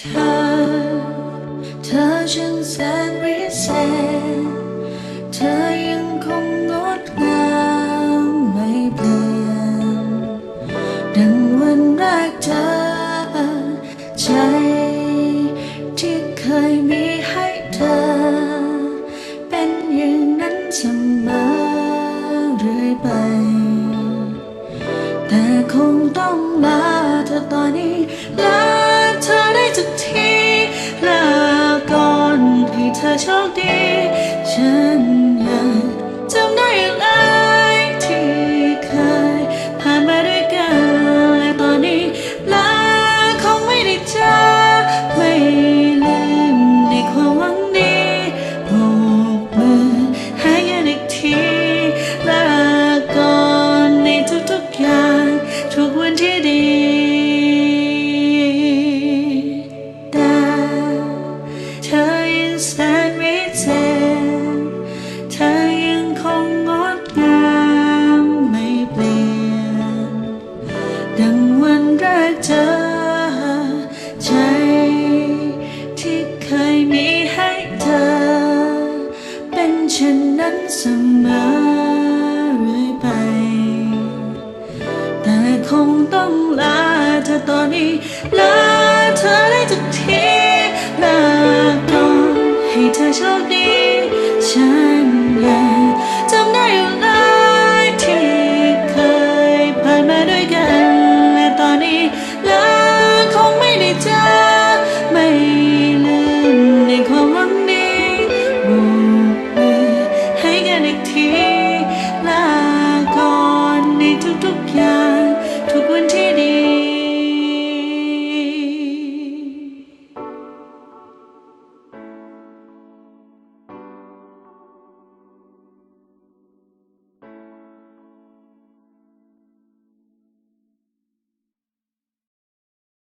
เธอ เธอช่างแสนวิเศษ เธอยังคงงดงามไม่เปลี่ยน ดังวันแรกเจอใจที่เคยมีให้เธอ เป็นอย่างนั้นเสมอเรื่อยไป ให้เธ ธอตอนนี้ลาเธอได้ทุกทีลาก่อนให้เธอโชคดี ฉันยังจำได้อยู่เลยที่เคยผ่านมาด้วยกันและตอนนี้ลาคงไม่ได้เจอ